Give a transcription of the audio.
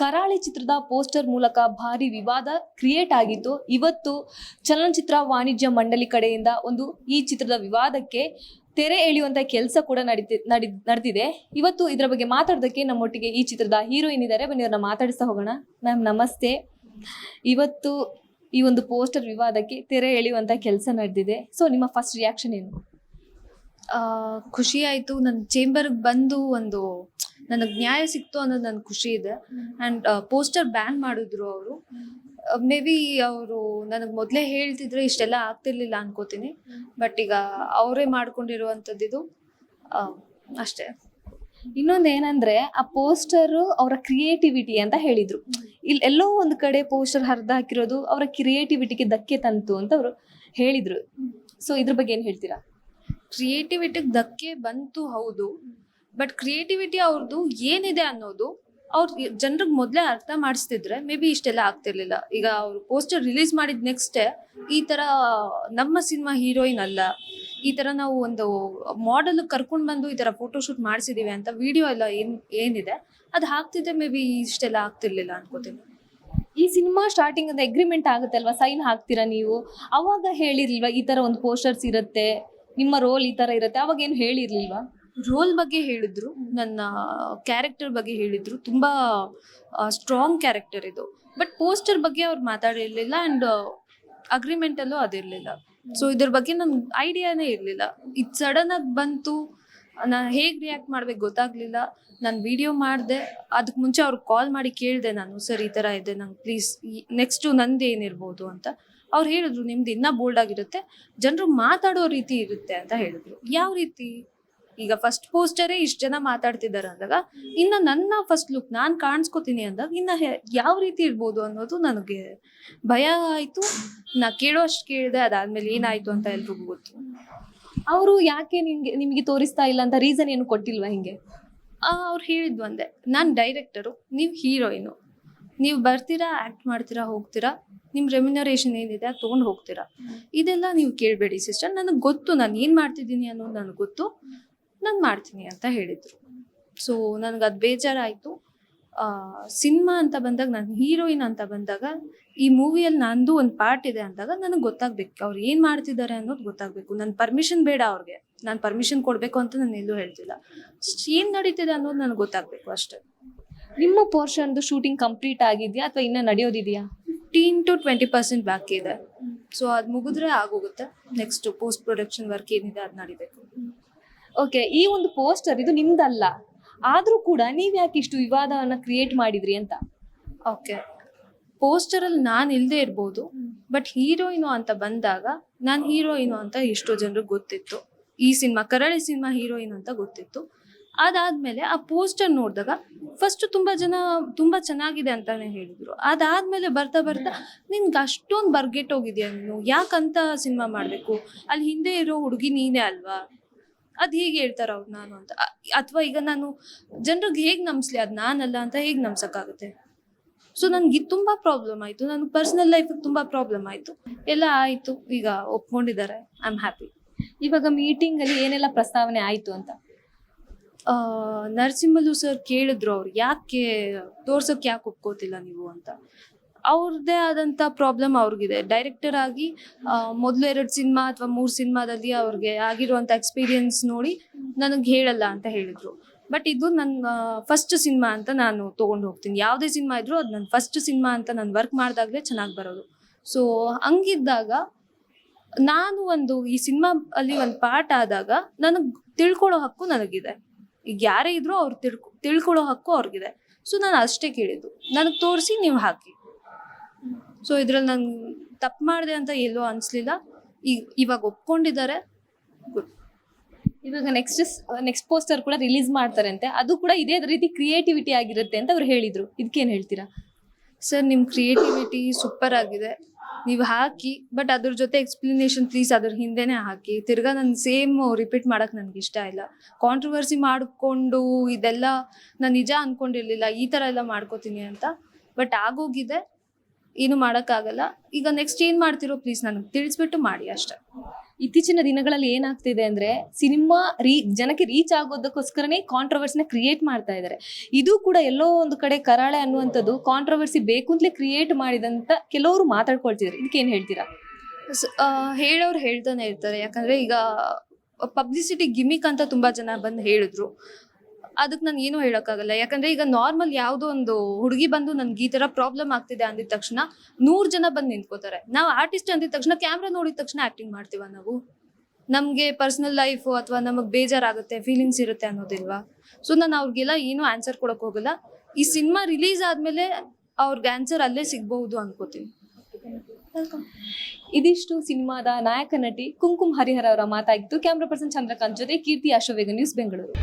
ಕರಾಳಿ ಚಿತ್ರದ ಪೋಸ್ಟರ್ ಮೂಲಕ ಭಾರಿ ವಿವಾದ ಕ್ರಿಯೇಟ್ ಆಗಿತ್ತು. ಇವತ್ತು ಚಲನಚಿತ್ರ ವಾಣಿಜ್ಯ ಮಂಡಳಿ ಕಡೆಯಿಂದ ಒಂದು ಈ ಚಿತ್ರದ ವಿವಾದಕ್ಕೆ ತೆರೆ ಎಳೆಯುವಂತ ಕೆಲಸ ಕೂಡ ನಡೀತಿ, ನಡಿ, ನಡೆದಿದೆ. ಇವತ್ತು ಇದರ ಬಗ್ಗೆ ಮಾತಾಡೋದಕ್ಕೆ ನಮ್ಮೊಟ್ಟಿಗೆ ಈ ಚಿತ್ರದ ಹೀರೋಯಿನ್ ಇದ್ದಾರೆ. ಬನ್ನಿ, ಅವ್ರನ್ನ ಮಾತಾಡಿಸ್ತಾ ಹೋಗೋಣ. ಮ್ಯಾಮ್, ನಮಸ್ತೆ. ಇವತ್ತು ಈ ಒಂದು ಪೋಸ್ಟರ್ ವಿವಾದಕ್ಕೆ ತೆರೆ ಎಳೆಯುವಂತ ಕೆಲಸ ನಡೆದಿದೆ. ಸೊ ನಿಮ್ಮ ಫಸ್ಟ್ ರಿಯಾಕ್ಷನ್ ಏನು? ಖುಷಿ ಆಯಿತು. ನನ್ನ ಚೇಂಬರ್ಗೆ ಬಂದು ಒಂದು ನನಗೆ ನ್ಯಾಯ ಸಿಕ್ತು ಅನ್ನೋದು ನನ್ನ ಖುಷಿ ಇದೆ. ಆ್ಯಂಡ್ ಪೋಸ್ಟರ್ ಬ್ಯಾನ್ ಮಾಡಿದ್ರು ಅವರು. ಮೇ ಬಿ ಅವರು ನನಗೆ ಮೊದಲೇ ಹೇಳ್ತಿದ್ರೆ, ಇಷ್ಟೆಲ್ಲ ಆಗ್ತಿರ್ಲಿಲ್ಲ ಅನ್ಕೋತೀನಿ. ಬಟ್ ಈಗ ಅವರೇ ಮಾಡ್ಕೊಂಡಿರುವಂಥದ್ದು ಇದು. ಅಷ್ಟೇ. ಇನ್ನೊಂದು ಏನಂದ್ರೆ, ಆ ಪೋಸ್ಟರು ಅವರ ಕ್ರಿಯೇಟಿವಿಟಿ ಅಂತ ಹೇಳಿದ್ರು. ಇಲ್ಲಿ ಎಲ್ಲೋ ಒಂದು ಕಡೆ ಪೋಸ್ಟರ್ ಹರಿದು ಹಾಕಿರೋದು ಅವರ ಕ್ರಿಯೇಟಿವಿಟಿಗೆ ಧಕ್ಕೆ ತಂತು ಅಂತ ಅವರು ಹೇಳಿದ್ರು. ಸೊ ಇದ್ರ ಬಗ್ಗೆ ಏನು ಹೇಳ್ತೀರಾ? ಕ್ರಿಯೇಟಿವಿಟಿಗೆ ಧಕ್ಕೆ ಬಂತು ಹೌದು. ಬಟ್ ಕ್ರಿಯೇಟಿವಿಟಿ ಅವ್ರದ್ದು ಏನಿದೆ ಅನ್ನೋದು ಅವ್ರು ಜನರಿಗೆ ಮೊದಲೇ ಅರ್ಥ ಮಾಡಿಸ್ತಿದ್ರೆ ಮೇ ಬಿ ಇಷ್ಟೆಲ್ಲ ಆಗ್ತಿರ್ಲಿಲ್ಲ. ಈಗ ಅವರು ಪೋಸ್ಟರ್ ರಿಲೀಸ್ ಮಾಡಿದ ನೆಕ್ಸ್ಟೇ ಈ ಥರ ನಮ್ಮ ಸಿನಿಮಾ ಹೀರೋಯಿನ್ ಅಲ್ಲ, ಈ ಥರ ನಾವು ಒಂದು ಮಾಡೆಲ್ ಕರ್ಕೊಂಡು ಬಂದು ಈ ಥರ ಫೋಟೋಶೂಟ್ ಮಾಡಿಸಿದೀವಿ ಅಂತ ವಿಡಿಯೋ ಎಲ್ಲ ಏನ್, ಏನಿದೆ, ಅದು ಹಾಕ್ತಿದ್ರೆ ಮೇ ಬಿ ಇಷ್ಟೆಲ್ಲ ಆಗ್ತಿರ್ಲಿಲ್ಲ ಅನ್ಕೋತೀನಿ. ಈ ಸಿನಿಮಾ ಸ್ಟಾರ್ಟಿಂಗ್ ಅಂತ ಅಗ್ರಿಮೆಂಟ್ ಆಗುತ್ತೆ ಅಲ್ವಾ ಸೈನ್ ಹಾಕ್ತೀರಾ ನೀವು? ಅವಾಗ ಹೇಳಿರ್ಲಿಲ್ವಾ ಈ ತರ ಒಂದು ಪೋಸ್ಟರ್ಸ್ ಇರುತ್ತೆ? ನಿಮ್ಮ ರೋಲ್ ಈ ತರ ಇರುತ್ತೆ. ಅವಾಗ ಏನು ಹೇಳಿರ್ಲಿಲ್ವಾ? ರೋಲ್ ಬಗ್ಗೆ ಹೇಳಿದ್ರು. ನನ್ನ ಕ್ಯಾರೆಕ್ಟರ್ ಬಗ್ಗೆ ಹೇಳಿದ್ರು. ತುಂಬಾ ಸ್ಟ್ರಾಂಗ್ ಕ್ಯಾರೆಕ್ಟರ್ ಇದು. ಬಟ್ ಪೋಸ್ಟರ್ ಬಗ್ಗೆ ಅವ್ರು ಮಾತಾಡಿರ್ಲಿಲ್ಲ ಅಂಡ್ ಅಗ್ರಿಮೆಂಟ್ ಅಲ್ಲೂ ಅದಿರ್ಲಿಲ್ಲ. ಸೊ ಇದ್ರ ಬಗ್ಗೆ ನನ್ಗೆ ಐಡಿಯಾನೇ ಇರಲಿಲ್ಲ. ಇದು ಸಡನ್ ಆಗಿ ಬಂತು. ನಾನು ಹೇಗೆ ರಿಯಾಕ್ಟ್ ಮಾಡ್ಬೇಕು ಗೊತ್ತಾಗ್ಲಿಲ್ಲ. ನಾನು ವಿಡಿಯೋ ಮಾಡಿದೆ. ಅದಕ್ಕೆ ಮುಂಚೆ ಅವ್ರು ಕಾಲ್ ಮಾಡಿ ಕೇಳಿದೆ ನಾನು, ಸರ್, ಈ ಥರ ಇದೆ, ನಂಗೆ ಪ್ಲೀಸ್ ನೆಕ್ಸ್ಟು ನಂದು ಏನಿರ್ಬೋದು ಅಂತ. ಅವ್ರು ಹೇಳಿದ್ರು, ನಿಮ್ದು ಇನ್ನೂ ಬೋಲ್ಡ್ ಆಗಿರುತ್ತೆ. ಜನರು ಮಾತಾಡೋ ರೀತಿ ಇರುತ್ತೆ ಅಂತ ಹೇಳಿದ್ರು. ಯಾವ ರೀತಿ? ಈಗ ಫಸ್ಟ್ ಪೋಸ್ಟರೇ ಇಷ್ಟು ಜನ ಮಾತಾಡ್ತಿದ್ದಾರೆ ಅಂದಾಗ, ಇನ್ನು ನನ್ನ ಫಸ್ಟ್ ಲುಕ್ ನಾನು ಕಾಣಿಸ್ಕೋತೀನಿ ಅಂದಾಗ ಇನ್ನು ಯಾವ ರೀತಿ ಇರ್ಬೋದು ಅನ್ನೋದು ನನಗೆ ಭಯ ಆಯಿತು. ನಾ ಕೇಳೋ ಅಷ್ಟು ಕೇಳಿದೆ, ಅದಾದ್ಮೇಲೆ ಏನಾಯ್ತು ಅಂತ ಎಲ್ರಿಗೂ ಗೊತ್ತು. ಅವರು ಯಾಕೆ ನಿಮ್ಗೆ, ನಿಮಗೆ ತೋರಿಸ್ತಾ ಇಲ್ಲ ಅಂತ ರೀಸನ್ ಏನು ಕೊಟ್ಟಿಲ್ವಾ ಹಿಂಗೆ? ಅವ್ರು ಹೇಳಿದ್ದು ಅಂದೆ ನಾನು ಡೈರೆಕ್ಟರು ನೀವು ಹೀರೋಯಿನು ನೀವು ಬರ್ತೀರಾ ಆ್ಯಕ್ಟ್ ಮಾಡ್ತೀರಾ, ಹೋಗ್ತೀರಾ ನಿಮ್ಮ ರೆಮ್ಯುನರೇಷನ್ ಏನಿದೆ ಅದು ತೊಗೊಂಡು ಹೋಗ್ತೀರಾ. ಇದೆಲ್ಲ ನೀವು ಕೇಳಬೇಡಿ ಸಿಸ್ಟರ್ ನನಗೆ ಗೊತ್ತು ನಾನು ಏನು ಮಾಡ್ತಿದ್ದೀನಿ ಅನ್ನೋದು ನನಗೆ ಗೊತ್ತು. ನಾನು ಮಾಡ್ತೀನಿ ಅಂತ ಹೇಳಿದರು. ಸೊ ನನಗೆ ಅದು ಬೇಜಾರಾಯಿತು. ಸಿನಿಮಾ ಅಂತ ಬಂದಾಗ ನಾನು ಹೀರೋಯಿನ್ ಅಂತ ಬಂದಾಗ ಈ ಮೂವಿಯಲ್ಲಿ ನಂದು ಒಂದು ಪಾರ್ಟ್ ಇದೆ ಅಂದಾಗ ನನಗೆ ಗೊತ್ತಾಗಬೇಕು. ಅವ್ರು ಏನು ಮಾಡ್ತಿದ್ದಾರೆ ಅನ್ನೋದು ಗೊತ್ತಾಗಬೇಕು. ನನ್ನ ಪರ್ಮಿಷನ್ ಬೇಡ ಅವ್ರಿಗೆ. ನಾನು ಪರ್ಮಿಷನ್ ಕೊಡಬೇಕು ಅಂತ ನಾನು ಎಲ್ಲೂ ಹೇಳ್ತಿಲ್ಲ. ಏನು ನಡೀತಿದೆ ಅನ್ನೋದು ನನಗೆ ಗೊತ್ತಾಗಬೇಕು ಅಷ್ಟೇ. ನಿಮ್ಮ ಪೋರ್ಷನ್ದು ಶೂಟಿಂಗ್ ಕಂಪ್ಲೀಟ್ ಆಗಿದೆಯಾ ಅಥವಾ ಇನ್ನೂ ನಡೆಯೋದಿದೆಯಾ? ಫಿಫ್ಟೀನ್ ಟು ಟ್ವೆಂಟಿ ಪರ್ಸೆಂಟ್ ಬಾಕಿ ಇದೆ. ಸೊ ಅದು ಮುಗಿದ್ರೆ ಆಗೋಗುತ್ತೆ. ನೆಕ್ಸ್ಟ್ ಪೋಸ್ಟ್ ಪ್ರೊಡಕ್ಷನ್ ವರ್ಕ್ ಏನಿದೆ ಅದು ನಡಿಬೇಕು. ಓಕೆ ಈ ಒಂದು ಪೋಸ್ಟರ್ ಇದು ನಿಮ್ದಲ್ಲ. ಆದ್ರೂ ಕೂಡ ನೀವ್ ಯಾಕೆ ಇಷ್ಟು ವಿವಾದವನ್ನ ಕ್ರಿಯೇಟ್ ಮಾಡಿದ್ರಿ ಅಂತ? ಓಕೆ ಪೋಸ್ಟರಲ್ಲಿ ನಾನು ಇಲ್ಲದೆ ಇರ್ಬೋದು ಬಟ್ ಹೀರೋಯಿನು ಅಂತ ಬಂದಾಗ ನಾನು ಹೀರೋಯಿನು ಅಂತ ಎಷ್ಟೋ ಜನರಿಗೆ ಗೊತ್ತಿತ್ತು. ಈ ಸಿನಿಮಾ, ಕರಳಿ ಸಿನಿಮಾ ಹೀರೋಯಿನ್ ಅಂತ ಗೊತ್ತಿತ್ತು. ಅದಾದ್ಮೇಲೆ ಆ ಪೋಸ್ಟರ್ ನೋಡಿದಾಗ ಫಸ್ಟ್ ತುಂಬಾ ಜನ, ತುಂಬಾ ಚೆನ್ನಾಗಿದೆ ಅಂತಾನೆ ಹೇಳಿದ್ರು. ಅದಾದ್ಮೇಲೆ ಬರ್ತಾ ಬರ್ತಾ, ನಿನ್ಗೆ ಅಷ್ಟೊಂದು ಬರ್ಗೆಟ್ಟೋಗಿದ್ಯಾ ನೀನು? ಯಾಕಂತ ಸಿನಿಮಾ ಮಾಡಬೇಕು? ಅಲ್ಲಿ ಹಿಂದೆ ಇರೋ ಹುಡುಗಿ ನೀನೇ ಅಲ್ವಾ? ಅದು ಹೀಗೆ ಹೇಳ್ತಾರ ಅವ್ರು ನಾನು ಅಂತ. ಅಥವಾ ಈಗ ನಾನು ಜನರಿಗೆ ಹೇಗೆ ನಂಬಿಸ್ಲಿ? ಅದು ನಾನಲ್ಲ ಅಂತ ಹೇಗೆ ನಂಬ್ಸಕ್ಕಾಗುತ್ತೆ? ಸೊ ನನಗೆ ತುಂಬ ಪ್ರಾಬ್ಲಮ್ ಆಯಿತು. ನನ್ನ ಪರ್ಸನಲ್ ಲೈಫಿಗೆ ತುಂಬ ಪ್ರಾಬ್ಲಮ್ ಆಯಿತು. ಎಲ್ಲ ಆಯಿತು. ಈಗ ಒಪ್ಕೊಂಡಿದ್ದಾರೆ ಐ ಆಮ್ ಹ್ಯಾಪಿ ಇವಾಗ ಮೀಟಿಂಗಲ್ಲಿ ಏನೆಲ್ಲ ಪ್ರಸ್ತಾವನೆ ಆಯಿತು ಅಂತ? ನರಸಿಂಹಲು ಸರ್ ಕೇಳಿದ್ರು ಅವ್ರು. ಯಾಕೆ, ತೋರ್ಸೋಕೆ ಯಾಕೆ ಒಪ್ಕೋತಿಲ್ಲ ನೀವು ಅಂತ? ಅವ್ರದ್ದೇ ಆದಂಥ ಪ್ರಾಬ್ಲಮ್ ಅವ್ರಿಗಿದೆ. ಡೈರೆಕ್ಟರ್ ಆಗಿ ಮೊದಲು ಎರಡು ಸಿನಿಮಾ ಅಥವಾ ಮೂರು ಸಿನಿಮಾದಲ್ಲಿ ಅವ್ರಿಗೆ ಆಗಿರುವಂಥ ಎಕ್ಸ್ಪೀರಿಯನ್ಸ್ ನೋಡಿ ನನಗೆ ಹೇಳಲ್ಲ ಅಂತ ಹೇಳಿದ್ರು. ಬಟ್ ಇದು ನನ್ನ ಫಸ್ಟ್ ಸಿನಿಮಾ ಅಂತ ನಾನು ತೊಗೊಂಡು ಹೋಗ್ತೀನಿ. ಯಾವುದೇ ಸಿನಿಮಾ ಇದ್ರೂ ಅದು ನನ್ನ ಫಸ್ಟ್ ಸಿನಿಮಾ ಅಂತ ನಾನು ವರ್ಕ್ ಮಾಡಿದಾಗಲೇ ಚೆನ್ನಾಗಿ ಬರೋದು. ಸೊ ಹಂಗಿದ್ದಾಗ ನಾನು ಒಂದು ಈ ಸಿನಿಮಾ ಅಲ್ಲಿ ಒಂದು ಪಾರ್ಟ್ ಆದಾಗ ನನಗೆ ತಿಳ್ಕೊಳ್ಳೋ ಹಕ್ಕು ನನಗಿದೆ. ಈಗ ಯಾರೇ ಇದ್ರೂ ಅವ್ರು ತಿಳ್ಕೊ ತಿಳ್ಕೊಳ್ಳೋ ಹಕ್ಕು ಅವ್ರಿಗಿದೆ. ಸೊ ನಾನು ಅಷ್ಟೇ ಕೇಳಿದ್ದು. ನನಗೆ ತೋರಿಸಿ ನೀವು ಹಾಕಿ. ಸೊ ಇದ್ರಲ್ಲಿ ನಾನು ತಪ್ಪು ಮಾಡಿದೆ ಅಂತ ಎಲ್ಲೂ ಅನಿಸ್ಲಿಲ್ಲ. ಈಗ ಇವಾಗ ಒಪ್ಕೊಂಡಿದ್ದಾರೆ. ಗುಡ್ ಇವಾಗ ನೆಕ್ಸ್ಟ್ ನೆಕ್ಸ್ಟ್ ಪೋಸ್ಟರ್ ಕೂಡ ರಿಲೀಸ್ ಮಾಡ್ತಾರಂತೆ. ಅದು ಕೂಡ ಇದೇ ರೀತಿ ಕ್ರಿಯೇಟಿವಿಟಿ ಆಗಿರುತ್ತೆ ಅಂತ ಅವ್ರು ಹೇಳಿದ್ರು. ಇದಕ್ಕೇನು ಹೇಳ್ತೀರಾ? ಸರ್ ನಿಮ್ಮ ಕ್ರಿಯೇಟಿವಿಟಿ ಸೂಪರ್ ಆಗಿದೆ. ನೀವು ಹಾಕಿ ಬಟ್ ಅದ್ರ ಜೊತೆ ಎಕ್ಸ್ಪ್ಲನೇಷನ್ ಪ್ಲೀಸ್ ಅದ್ರ ಹಿಂದೆನೇ ಹಾಕಿ. ತಿರ್ಗಾ ನಾನು ಸೇಮ್ ರಿಪೀಟ್ ಮಾಡಕ್ ನನಗೆ ಇಷ್ಟ ಇಲ್ಲ. ಕಾಂಟ್ರವರ್ಸಿ ಮಾಡಿಕೊಂಡು ಇದೆಲ್ಲ ನಾನು ನಿಜ ಅನ್ಕೊಂಡಿರ್ಲಿಲ್ಲ. ಈ ಥರ ಎಲ್ಲ ಮಾಡ್ಕೋತೀನಿ ಅಂತ. ಬಟ್ ಆಗೋಗಿದೆ. ಏನು ಮಾಡೋಕ್ಕಾಗಲ್ಲ. ಈಗ ನೆಕ್ಸ್ಟ್ ಏನು ಮಾಡ್ತಿರೋ ಪ್ಲೀಸ್ ನನಗೆ ತಿಳಿಸ್ಬಿಟ್ಟು ಮಾಡಿ ಅಷ್ಟೇ. ಇತ್ತೀಚಿನ ದಿನಗಳಲ್ಲಿ ಏನಾಗ್ತಿದೆ ಅಂದ್ರೆ ಸಿನಿಮಾ ರೀ, ಜನಕ್ಕೆ ರೀಚ್ ಆಗೋದಕ್ಕೋಸ್ಕರನೇ ಕಾಂಟ್ರವರ್ಸಿನ ಕ್ರಿಯೇಟ್ ಮಾಡ್ತಾ ಇದ್ದಾರೆ ಇದು ಕೂಡ ಎಲ್ಲೋ ಒಂದು ಕಡೆ ಕರಾಳೆ ಅನ್ನುವಂಥದ್ದು ಕಾಂಟ್ರವರ್ಸಿ ಬೇಕು ಅಂತಲೇ ಕ್ರಿಯೇಟ್ ಮಾಡಿದಂತ ಕೆಲವರು ಮಾತಾಡ್ಕೊಳ್ತಿದ್ದಾರೆ ಇದಕ್ಕೆ ಏನ್ ಹೇಳ್ತೀರಾ? ಹೇಳೋರು ಹೇಳ್ತಾನೆ ಇರ್ತಾರೆ. ಯಾಕಂದ್ರೆ ಈಗ ಪಬ್ಲಿಸಿಟಿ ಗಿಮಿಕ್ ಅಂತ ತುಂಬಾ ಜನ ಬಂದು ಹೇಳಿದ್ರು. ಅದಕ್ಕೆ ನಾನು ಏನೂ ಹೇಳೋಕ್ಕಾಗಲ್ಲ. ಯಾಕಂದ್ರೆ ಈಗ ನಾರ್ಮಲ್ ಯಾವುದೋ ಒಂದು ಹುಡುಗಿ ಬಂದು ನನ್ಗೆ ಈ ಥರ ಪ್ರಾಬ್ಲಮ್ ಆಗ್ತಿದೆ ಅಂದಿದ ತಕ್ಷಣ ನೂರು ಜನ ಬಂದು ನಿಂತ್ಕೋತಾರೆ. ನಾವು ಆರ್ಟಿಸ್ಟ್ ಅಂದಿದ ತಕ್ಷಣ ಕ್ಯಾಮ್ರಾ ನೋಡಿದ ತಕ್ಷಣ ಆ್ಯಕ್ಟಿಂಗ್ ಮಾಡ್ತೀವ ನಾವು? ನಮಗೆ ಪರ್ಸ್ನಲ್ ಲೈಫು ಅಥವಾ ನಮಗೆ ಬೇಜಾರಾಗುತ್ತೆ ಫೀಲಿಂಗ್ಸ್ ಇರುತ್ತೆ ಅನ್ನೋದಿಲ್ವಾ? ಸೊ ನಾನು ಅವ್ರಿಗೆಲ್ಲ ಏನೂ ಆನ್ಸರ್ ಕೊಡೋಕೆ ಹೋಗಲ್ಲ. ಈ ಸಿನಿಮಾ ರಿಲೀಸ್ ಆದಮೇಲೆ ಅವ್ರಿಗೆ ಆನ್ಸರ್ ಅಲ್ಲೇ ಸಿಗ್ಬಹುದು ಅನ್ಕೋತೀನಿ. ಇದಿಷ್ಟು ಸಿನಿಮಾದ ನಾಯಕ ನಟಿ ಕುಂಕುಮ್ ಹರಿಹರ ಅವರ ಮಾತಾಗಿತ್ತು ಕ್ಯಾಮ್ರಾ ಪರ್ಸನ್ ಚಂದ್ರಕಾಂತ್ ಜೊತೆ ಕೀರ್ತಿ ಅಶೋವೇಗ ನ್ಯೂಸ್ ಬೆಂಗಳೂರು